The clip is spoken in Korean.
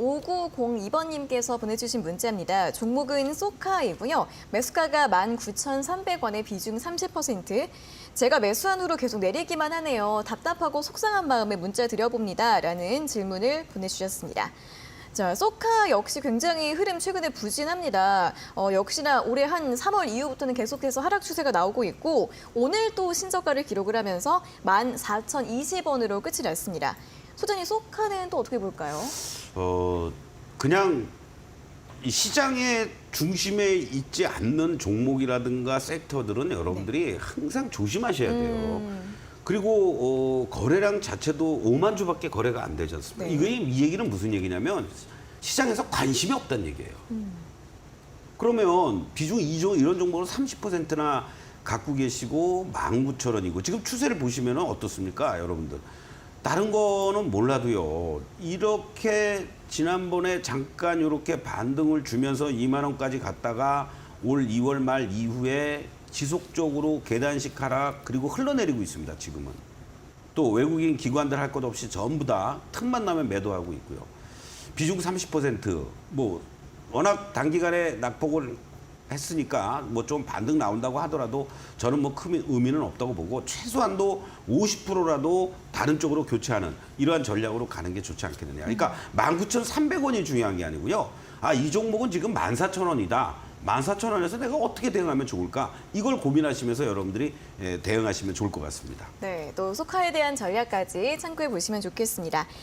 5902번님께서 보내주신 문자입니다. 종목은 소카이고요. 매수가가 19,300원에 비중 30%. 제가 매수한 후로 계속 내리기만 하네요. 답답하고 속상한 마음에 문자 드려봅니다. 라는 질문을 보내주셨습니다. 자, 소카 역시 굉장히 흐름 최근에 부진합니다. 어, 역시나 올해 한 3월 이후부터는 계속해서 하락 추세가 나오고 있고 오늘 또 신저가를 기록을 하면서 14,020원으로 끝이 났습니다. 소장님 소카는 또 어떻게 볼까요? 어 그냥 이 시장의 중심에 있지 않는 종목이라든가 섹터들은 여러분들이 항상 조심하셔야 돼요. 음. 그리고 어, 거래량 자체도 5만 주밖에 거래가 안 되지 않습니까? 네. 이게 이 얘기는 무슨 얘기냐면 시장에서 관심이 없다는 얘기예요. 그러면 비중 2조 이런 종목을 30%나 갖고 계시고 19,000원이고 지금 추세를 보시면 어떻습니까, 여러분들? 다른 거는 몰라도요. 이렇게 지난번에 잠깐 이렇게 반등을 주면서 2만 원까지 갔다가 올 2월 말 이후에 지속적으로 계단식 하락 그리고 흘러내리고 있습니다. 지금은. 또 외국인 기관들 할 것 없이 전부 다 틈만 나면 매도하고 있고요. 비중 30%뭐 워낙 단기간에 낙폭을 했으니까 뭐 좀 반등 나온다고 하더라도 저는 뭐 큰 의미는 없다고 보고 최소한도 50%라도 다른 쪽으로 교체하는 이러한 전략으로 가는 게 좋지 않겠느냐. 그러니까 19,300원이 중요한 게 아니고요. 아, 이 종목은 지금 14,000원이다. 14,000원에서 내가 어떻게 대응하면 좋을까? 이걸 고민하시면서 여러분들이 예, 대응하시면 좋을 것 같습니다. 네, 또 소카에 대한 전략까지 참고해 보시면 좋겠습니다.